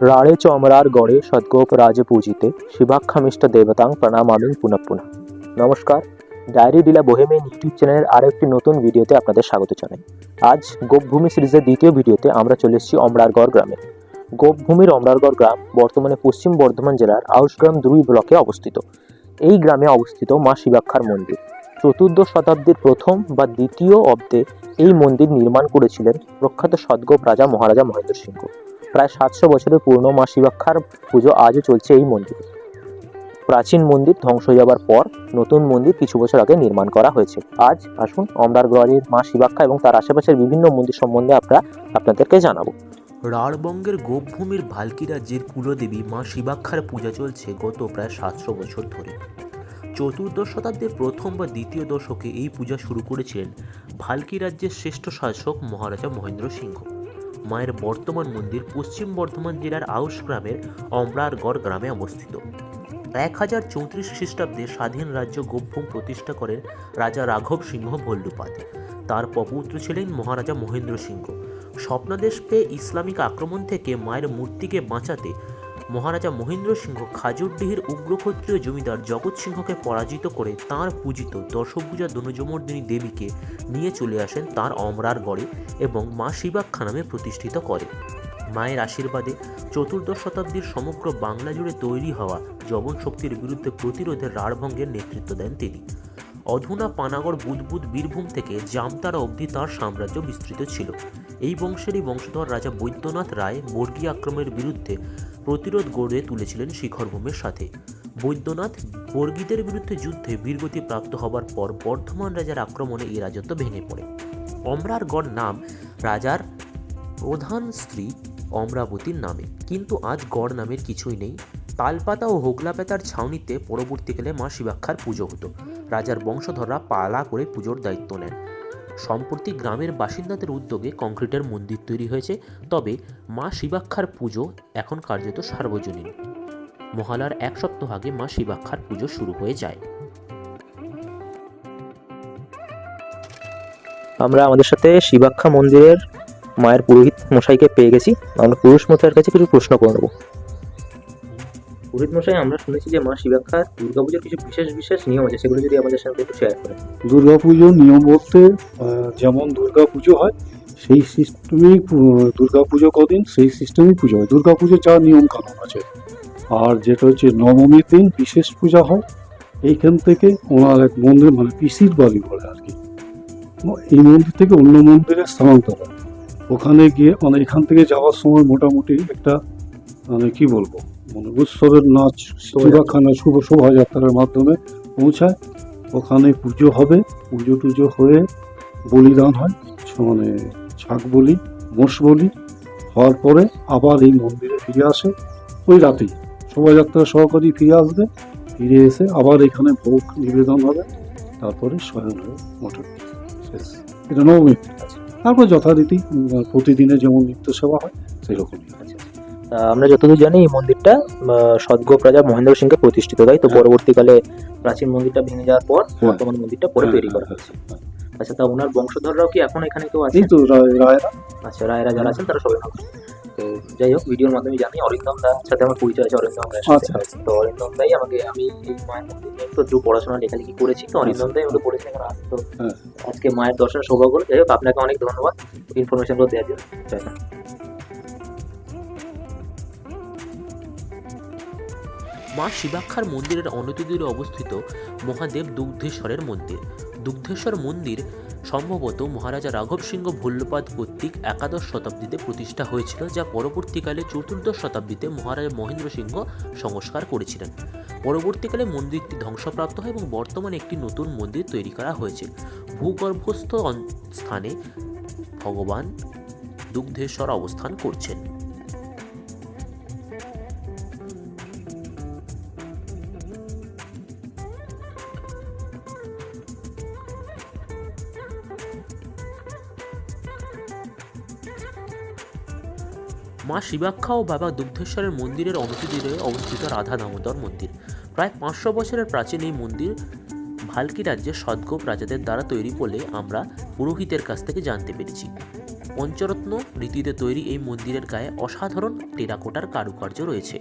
রাড়ে ಚೌಮರಾರ್ ಗೌಡೆ ಸದ್ಗೋಪರಾಜ ಪೂಜಿತೆ শিবাক্ষামিষ্ট দেবতাং প্রণামামি আমি পুনঃপুন নমস্কার diary ডিলা bohemian YouTube চ্যানেলের আরও একটি নতুন ভিডিওতে আপনাদের স্বাগত জানাই আজ গোপভূমি সিরিজের দ্বিতীয় ভিডিওতে আমরা চলে এসেছি অমরারগড় গ্রামে গোপভূমির অমরারগড় গ্রাম বর্তমানে পশ্চিম বর্ধমান জেলার আউসগ্রাম দুই ব্লকে অবস্থিত এই গ্রামে অবস্থিত মা শিবাক্ষার মন্দির। চতুর্দশ শতাব্দীর প্রথম বা দ্বিতীয় অব্দে এই মন্দির নির্মাণ করেছিলেন প্রখ্যাত সদ্গোপ রাজা মহারাজা মহেন্দ্র সিংহ। প্রায় সাতশো বছরের পুরনো মা শিবাক্ষার পুজো আজও চলছে এই মন্দিরে। প্রাচীন মন্দির ধ্বংস হয়ে যাওয়ার পর নতুন মন্দির কিছু বছর আগে নির্মাণ করা হয়েছে। আজ আসুন অমরারগড়ের মা শিবাক্ষা এবং তার আশেপাশের বিভিন্ন মন্দির সম্বন্ধে আমরা আপনাদেরকে জানাব। রাঢ়বঙ্গের গোপভূমির ভালকি রাজ্যের কুলদেবী মা শিবাক্ষার পূজা চলছে গত প্রায় সাতশো বছর ধরে। চতুর্দশ শতাব্দীর প্রথম বা দ্বিতীয় দশকে এই পূজা শুরু করেছিলেন ভালকি রাজ্যের শ্রেষ্ঠ শাসক মহারাজা মহেন্দ্র সিংহ। মায়ের বর্তমান মন্দির পশ্চিম বর্ধমান জেলার আউশ গ্রামের অমরারগড় গ্রামে অবস্থিত। এক হাজার চৌত্রিশ খ্রিস্টাব্দে স্বাধীন রাজ্য গোভ্যম প্রতিষ্ঠা করেন রাজা রাঘব সিংহ ভল্লুপাত তার পপুত্র ছিলেন মহারাজা মহেন্দ্র সিংহ। স্বপ্নাদেশ পেয়ে ইসলামিক আক্রমণ থেকে মায়ের মূর্তিকে বাঁচাতে মহারাজা মহেন্দ্র সিংহ খাজুরডিহির উগ্রক্ষত্রিয় জমিদার জগৎ সিংহকে পরাজিত করে তাঁর পূজিত দশভূজা দনুজমর্দিনী দেবীকে নিয়ে চলে আসেন তাঁর অমরার গড়ে এবং মা শিবাক্ষা নামে প্রতিষ্ঠিত করে। মায়ের আশীর্বাদে চতুর্দশ শতাব্দীর সমগ্র বাংলা জুড়ে তৈরি হওয়া জবন শক্তির বিরুদ্ধে প্রতিরোধের রাঢ়ভঙ্গের নেতৃত্ব দেন তিনি। অধুনা পানাগড় বুদবুদ বীরভূম থেকে জামতারা অবধি তাঁর সাম্রাজ্য বিস্তৃত ছিল। এই বংশেরই বংশধর রাজা বৈদ্যনাথ রায় বর্গী আক্রমণের বিরুদ্ধে প্রতিরোধ গড়ে তুলেছিলেন শিখরভূমের সাথে। বৈদ্যনাথ বর্গীদের বিরুদ্ধে যুদ্ধে বীরগতি প্রাপ্ত হবার পর বর্ধমান রাজার আক্রমণে এই রাজত্ব ভেঙে পড়ে। অমরারগড় নাম রাজার প্রধান স্ত্রী অমরাবতীর নামে। কিন্তু আজ গড় নামের কিছুই নেই। তালপাতা ও হোগলাপেতার ছাউনিতে পরবর্তীকালে মা শিবাক্ষার পুজো হতো। রাজার বংশধররা পালা করে পুজোর দায়িত্ব নেন। সম্প্রতি গ্রামের বাসিন্দাদের উদ্যোগে কংক্রিটের মন্দির তৈরি হয়েছে, তবে মা শিবাক্ষার পুজো এখন কার্যত সার্বজনীন। মহালার এক সপ্তাহ আগে মা শিবাক্ষার পুজো শুরু হয়ে যায়। আমরা আমাদের সাথে শিবাক্ষা মন্দিরের মায়ের পুরোহিত মশাইকে পেয়ে গেছি। আমরা পুরুষ মশাইয়ের কাছে কিছু প্রশ্ন করে পুরোহিত মশাই আমরা শুনেছি যে মা শিবাক্ষার দুর্গাপুজোর কিছু বিশেষ বিশেষ নিয়ম আছে, সেগুলো যদি আমাদের সাথে একটু শেয়ার করেন। দুর্গাপুজোর নিয়ম বলতে যেমন দুর্গাপুজো হয়, সেই সিস্টেমেই পু- দুর্গাপুজো কদিন, সেই সিস্টেমেই পুজো হয়। দুর্গা দুর্গাপুজোর যা নিয়ম কানুন আছে। আর যেটা হচ্ছে নবমীর দিন বিশেষ পূজা হয়, এইখান থেকে ওনার এক মন্দির মানে পিসির বাড়ি বলে আর কি। এই মন্দির থেকে অন্য মন্দিরে স্থানান্তর হয়। ওখানে গিয়ে মানে এখান থেকে যাওয়ার সময় মোটামুটি একটা মানে কি বলব মানে উৎসবের নাচ শিবাখানা শুভ শোভাযাত্রার মাধ্যমে পৌঁছায়। ওখানে পুজো হবে। পুজো টুজো হয়ে বলিদান হয়। মানে ছাগ বলি, মোষ বলি হওয়ার পরে আবার এই মন্দিরে ফিরে আসে। ওই রাতেই শোভাযাত্রা সহকারী ফিরে আসবে। ফিরে এসে আবার এখানে ভোগ নিবেদন হবে। তারপরে শয়ন হয়ে মোটর শেষ। এটা নবমী তারপর যথারীতি প্রতিদিনে যেমন নিত্য সেবা হয়, সেরকমই আমরা যতদূর জানি এই মন্দিরটা সদ্গোপ রাজা মহেন্দ্র সিংকে প্রতিষ্ঠিত তাই তো? হ্যাঁ। পরবর্তীকালে প্রাচীন মন্দিরটা ভেঙে যাওয়ার পর হ্যাঁ। বর্তমান মন্দিরটা পরে হ্যাঁ, তৈরি করা হ্যাঁ, হয়েছে। হ্যাঁ। আচ্ছা তা ওনার বংশধররাও কি এখন এখানে কেউ আছে এই তো রায়- রায়রা। আচ্ছা রায়রা যারা আছেন তারা সবাই তো যাই হোক ভিডিওর মাধ্যমে জানি অরিন্দম দার সাথে আমার পরিচয় আছে অরিন্দম দার সাথে। আচ্ছা। আচ্ছা তো অরিন্দম দাই আমাকে আমি এই মায়ের মন্দির নিয়ে একটু পড়াশোনা লেখালেখি করেছি। তো অরিন্দম দাই আমাকে বলেছে এখানে আসতো। আজকে মায়ের দর্শন সৌভাগ্য যাই হোক আপনাকে অনেক ধন্যবাদ ইনফরমেশনগুলো দেওয়ার জন্য। মা। শিবাক্ষার মন্দিরের অনতিদূরে অবস্থিত মহাদেব দুগ্ধেশ্বরের মন্দির। দুগ্ধেশ্বর মন্দির সম্ভবত মহারাজা রাঘব সিংহ ভল্লপাদ কর্তৃক একাদশ শতাব্দীতে প্রতিষ্ঠা হয়েছিল, যা পরবর্তীকালে চতুর্দশ শতাব্দীতে মহারাজা মহেন্দ্র সিংহ সংস্কার করেছিলেন। পরবর্তীকালে মন্দিরটি ধ্বংসপ্রাপ্ত হয় এবং বর্তমানে একটি নতুন মন্দির তৈরি করা হয়েছে। ভূগর্ভস্থ স্থানে ভগবান দুগ্ধেশ্বর অবস্থান করছেন। মা শিবাক্ষা ও বাবা দুগ্ধেশ্বরের মন্দিরের অনতিদূরে অবস্থিত রাধা দামোদর মন্দির। প্রায় পাঁচশো বছরের প্রাচীন এই মন্দির ভালকি রাজ্যের সদ্গোপ রাজাদের দ্বারা তৈরি বলে আমরা পুরোহিতের কাছ থেকে জানতে পেরেছি। পঞ্চরত্ন রীতিতে তৈরি এই মন্দিরের গায়ে অসাধারণ টেরাকোটার কারুকার্য রয়েছে।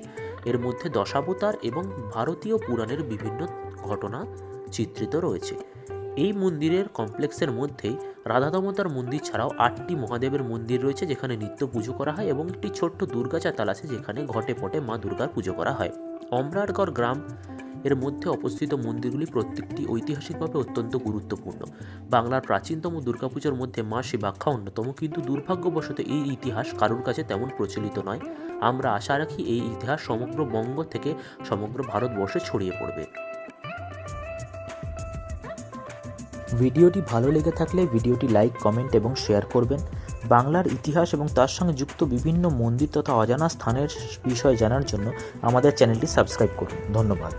এর মধ্যে দশাবতার এবং ভারতীয় পুরাণের বিভিন্ন ঘটনা চিত্রিত রয়েছে। এই মন্দিরের কমপ্লেক্সের মধ্যেই রাধা দামোদর মন্দির ছাড়াও আটটি মহাদেবের মন্দির রয়েছে যেখানে নিত্য পুজো করা হয় এবং একটি ছোট্ট দুর্গা চাতাল আছে যেখানে ঘটে পটে মা দুর্গার পুজো করা হয়। অমরারগড় গ্রাম এর মধ্যে অবস্থিত মন্দিরগুলি প্রত্যেকটি ঐতিহাসিকভাবে অত্যন্ত গুরুত্বপূর্ণ। বাংলার প্রাচীনতম দুর্গাপুজোর মধ্যে মা শিবাক্ষা অন্যতম, কিন্তু দুর্ভাগ্যবশত এই ইতিহাস কারোর কাছে তেমন প্রচলিত নয়। আমরা আশা রাখি এই ইতিহাস সমগ্র বঙ্গ থেকে সমগ্র ভারতবর্ষে ছড়িয়ে পড়বে। ভিডিওটি ভালো লেগে থাকলে ভিডিওটি লাইক, কমেন্ট এবং শেয়ার করবেন। বাংলার ইতিহাস এবং তার সঙ্গে যুক্ত বিভিন্ন মন্দির তথা অজানা স্থানের বিষয় জানার জন্য আমাদের চ্যানেলটি সাবস্ক্রাইব করুন। ধন্যবাদ।